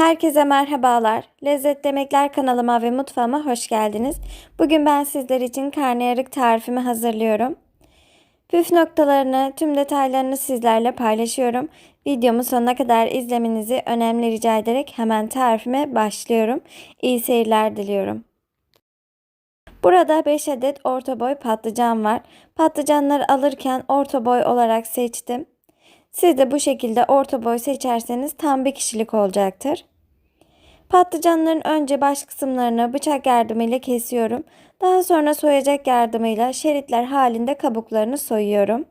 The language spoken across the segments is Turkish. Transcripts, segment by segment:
Herkese merhabalar. Lezzetli Yemekler kanalıma ve mutfağıma hoş geldiniz. Bugün ben sizler için karnıyarık tarifimi hazırlıyorum. Püf noktalarını, tüm detaylarını sizlerle paylaşıyorum. Videomu sonuna kadar izlemenizi önemli rica ederek hemen tarifime başlıyorum. İyi seyirler diliyorum. Burada 5 adet orta boy patlıcan var. Patlıcanları alırken orta boy olarak seçtim. Siz de bu şekilde orta boy seçerseniz tam bir kişilik olacaktır. Patlıcanların önce baş kısımlarını bıçak yardımıyla kesiyorum. Daha sonra soyacak yardımıyla şeritler halinde kabuklarını soyuyorum.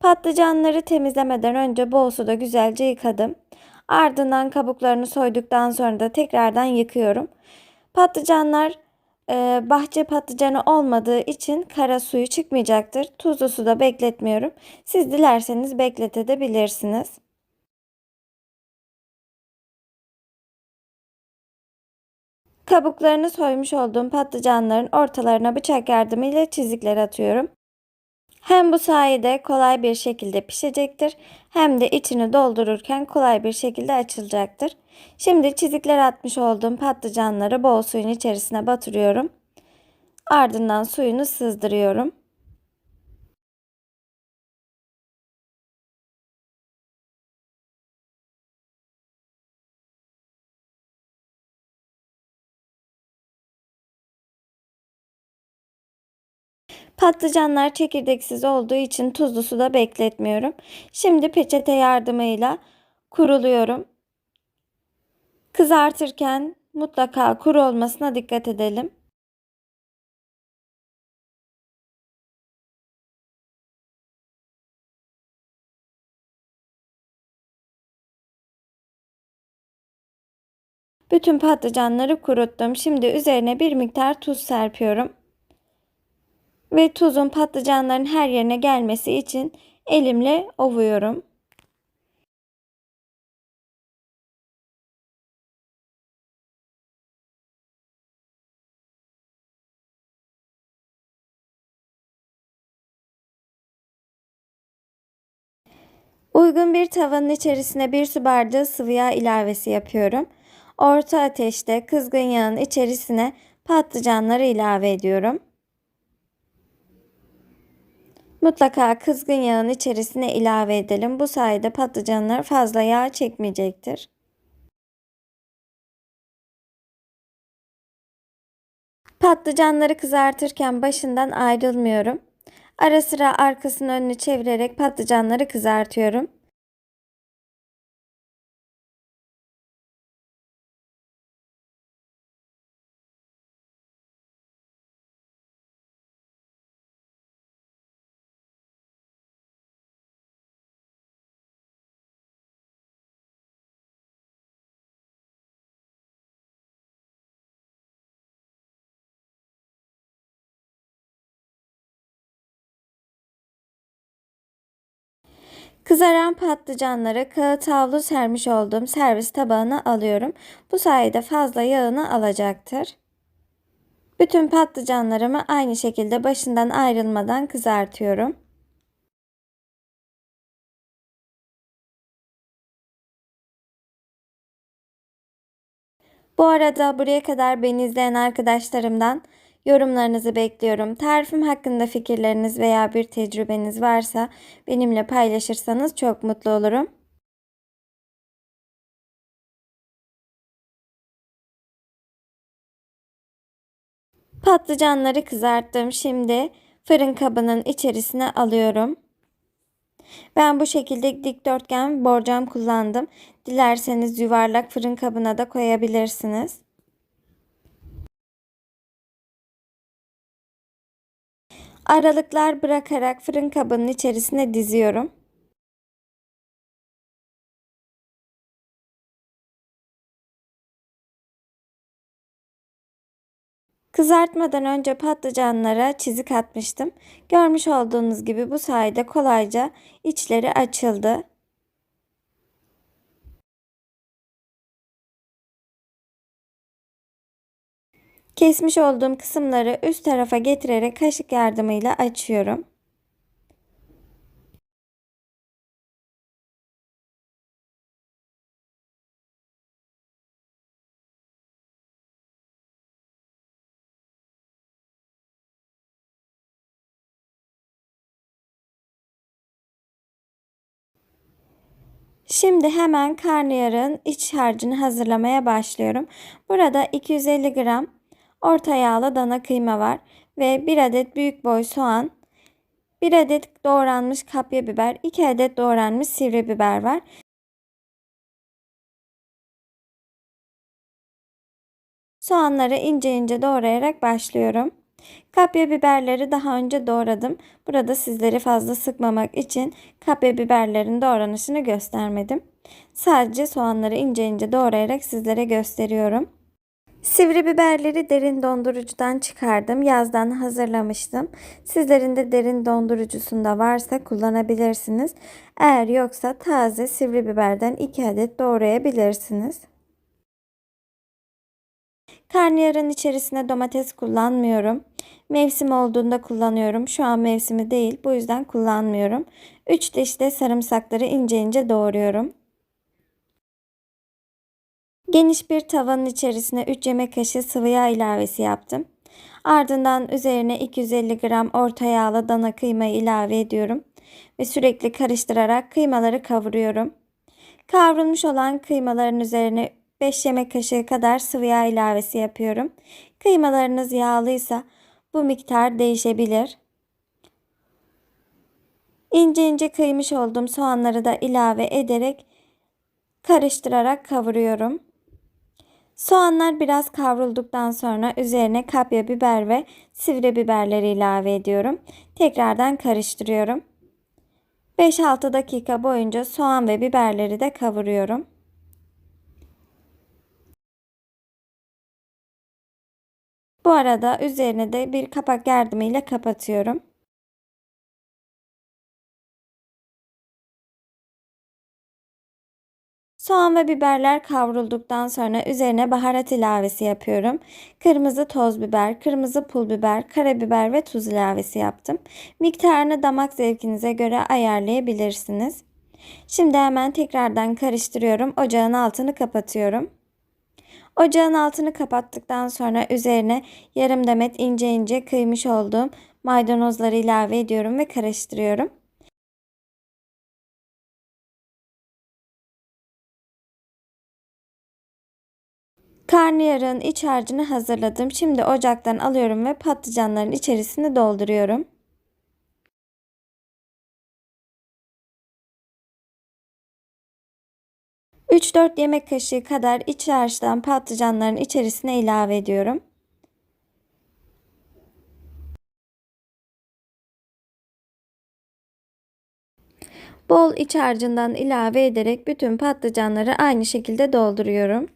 Patlıcanları temizlemeden önce bol suda güzelce yıkadım. Ardından kabuklarını soyduktan sonra da tekrardan yıkıyorum. Patlıcanlar e, bahçe patlıcanı olmadığı için kara suyu çıkmayacaktır. Tuzlu suda bekletmiyorum. Siz dilerseniz bekletebilirsiniz. Kabuklarını soymuş olduğum patlıcanların ortalarına bıçak yardımıyla çizikler atıyorum. Hem bu sayede kolay bir şekilde pişecektir hem de içini doldururken kolay bir şekilde açılacaktır. Şimdi çizikler atmış olduğum patlıcanları bol suyun içerisine batırıyorum. Ardından suyunu sızdırıyorum. Patlıcanlar çekirdeksiz olduğu için tuzlu suda bekletmiyorum. Şimdi peçete yardımıyla kuruluyorum. Kızartırken mutlaka kuru olmasına dikkat edelim. Bütün patlıcanları kuruttum. Şimdi üzerine bir miktar tuz serpiyorum. Ve tuzun patlıcanların her yerine gelmesi için elimle ovuyorum. Uygun bir tavanın içerisine bir su bardağı sıvı yağ ilavesi yapıyorum. Orta ateşte kızgın yağın içerisine patlıcanları ilave ediyorum. Mutlaka kızgın yağın içerisine ilave edelim. Bu sayede patlıcanlar fazla yağ çekmeyecektir. Patlıcanları kızartırken başından ayrılmıyorum. Ara sıra arkasını önünü çevirerek patlıcanları kızartıyorum. Kızaran patlıcanları kağıt havlu sermiş olduğum servis tabağına alıyorum. Bu sayede fazla yağını alacaktır. Bütün patlıcanlarımı aynı şekilde başından ayrılmadan kızartıyorum. Bu arada buraya kadar beni izleyen arkadaşlarımdan Yorumlarınızı bekliyorum. Tarifim hakkında fikirleriniz veya bir tecrübeniz varsa benimle paylaşırsanız çok mutlu olurum. Patlıcanları kızarttım. Şimdi fırın kabının içerisine alıyorum. Ben bu şekilde dikdörtgen borcam kullandım. Dilerseniz yuvarlak fırın kabına da koyabilirsiniz. Aralıklar bırakarak fırın kabının içerisine diziyorum. Kızartmadan önce patlıcanlara çizik atmıştım. Görmüş olduğunuz gibi bu sayede kolayca içleri açıldı. Kesmiş olduğum kısımları üst tarafa getirerek kaşık yardımıyla açıyorum. Şimdi hemen karnıyarın iç harcını hazırlamaya başlıyorum. Burada 250 gram orta yağlı dana kıyma var ve 1 adet büyük boy soğan, 1 adet doğranmış kapya biber, 2 adet doğranmış sivri biber var. Soğanları ince ince doğrayarak başlıyorum. Kapya biberleri daha önce doğradım. Burada sizleri fazla sıkmamak için kapya biberlerin doğranışını göstermedim. Sadece soğanları ince ince doğrayarak sizlere gösteriyorum. Sivri biberleri derin dondurucudan çıkardım. Yazdan hazırlamıştım. Sizlerin de derin dondurucusunda varsa kullanabilirsiniz. Eğer yoksa taze sivri biberden 2 adet doğrayabilirsiniz. Karnıyarın içerisine domates kullanmıyorum. Mevsim olduğunda kullanıyorum. Şu an mevsimi değil. Bu yüzden kullanmıyorum. 3 diş de sarımsakları ince ince doğruyorum. Geniş bir tavanın içerisine 3 yemek kaşığı sıvı yağ ilavesi yaptım. Ardından üzerine 250 gram orta yağlı dana kıyma ilave ediyorum ve sürekli karıştırarak kıymaları kavuruyorum. Kavrulmuş olan kıymaların üzerine 5 yemek kaşığı kadar sıvı yağ ilavesi yapıyorum. Kıymalarınız yağlıysa bu miktar değişebilir. İnce ince kıymış olduğum soğanları da ilave ederek karıştırarak kavuruyorum. Soğanlar biraz kavrulduktan sonra üzerine kapya biber ve sivri biberleri ilave ediyorum. Tekrardan karıştırıyorum. 5-6 dakika boyunca soğan ve biberleri de kavuruyorum. Bu arada üzerine de bir kapak yardımıyla kapatıyorum. Soğan ve biberler kavrulduktan sonra üzerine baharat ilavesi yapıyorum. Kırmızı toz biber, kırmızı pul biber, karabiber ve tuz ilavesi yaptım. Miktarını damak zevkinize göre ayarlayabilirsiniz. Şimdi hemen tekrardan karıştırıyorum. Ocağın altını kapatıyorum. Ocağın altını kapattıktan sonra üzerine yarım demet ince ince kıymış olduğum maydanozları ilave ediyorum ve karıştırıyorum. Karnıyarığın iç harcını hazırladım. Şimdi ocaktan alıyorum ve patlıcanların içerisine dolduruyorum. Üç dört yemek kaşığı kadar iç harçtan patlıcanların içerisine ilave ediyorum. Bol iç harcından ilave ederek bütün patlıcanları aynı şekilde dolduruyorum.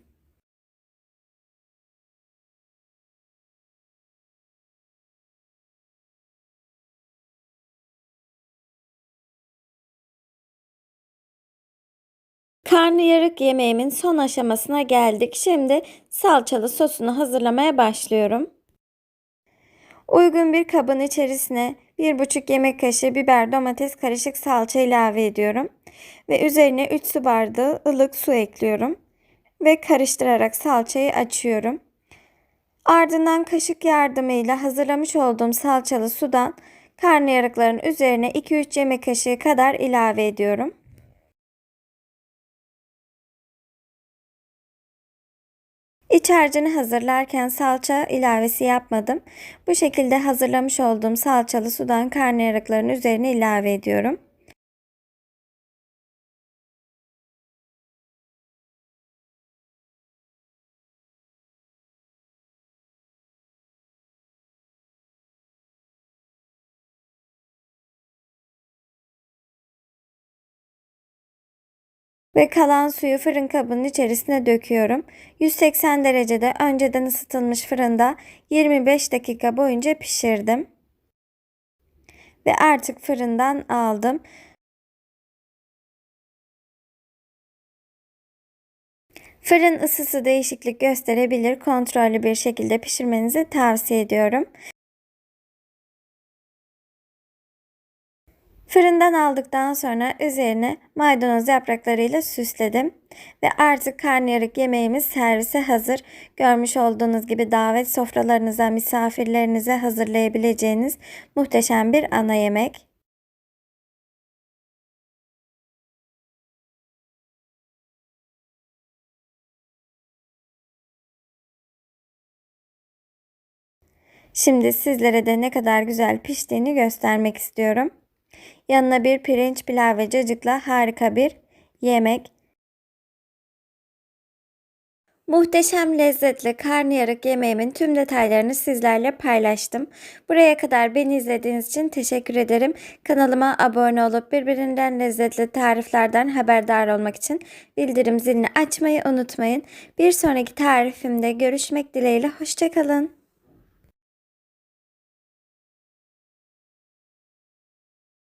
Karnıyarık yemeğimin son aşamasına geldik. Şimdi salçalı sosunu hazırlamaya başlıyorum. Uygun bir kabın içerisine 1,5 yemek kaşığı biber domates karışık salça ilave ediyorum. Ve üzerine 3 su bardağı ılık su ekliyorum. Ve karıştırarak salçayı açıyorum. Ardından kaşık yardımıyla hazırlamış olduğum salçalı sudan karnıyarıkların üzerine 2-3 yemek kaşığı kadar ilave ediyorum. İç harcını hazırlarken salça ilavesi yapmadım. Bu şekilde hazırlamış olduğum salçalı sudan karnıyarıkların üzerine ilave ediyorum. Ve kalan suyu fırın kabının içerisine döküyorum. 180 derecede önceden ısıtılmış fırında 25 dakika boyunca pişirdim. Ve artık fırından aldım. Fırın ısısı değişiklik gösterebilir. Kontrollü bir şekilde pişirmenizi tavsiye ediyorum. Fırından aldıktan sonra üzerine maydanoz yapraklarıyla süsledim. Ve artık karnıyarık yemeğimiz servise hazır. Görmüş olduğunuz gibi davet sofralarınıza, misafirlerinize hazırlayabileceğiniz muhteşem bir ana yemek. Şimdi sizlere de ne kadar güzel piştiğini göstermek istiyorum. Yanına bir pirinç pilav ve cacıkla harika bir yemek. Muhteşem lezzetli karnıyarık yemeğimin tüm detaylarını sizlerle paylaştım. Buraya kadar beni izlediğiniz için teşekkür ederim. Kanalıma abone olup birbirinden lezzetli tariflerden haberdar olmak için bildirim zilini açmayı unutmayın. Bir sonraki tarifimde görüşmek dileğiyle hoşçakalın.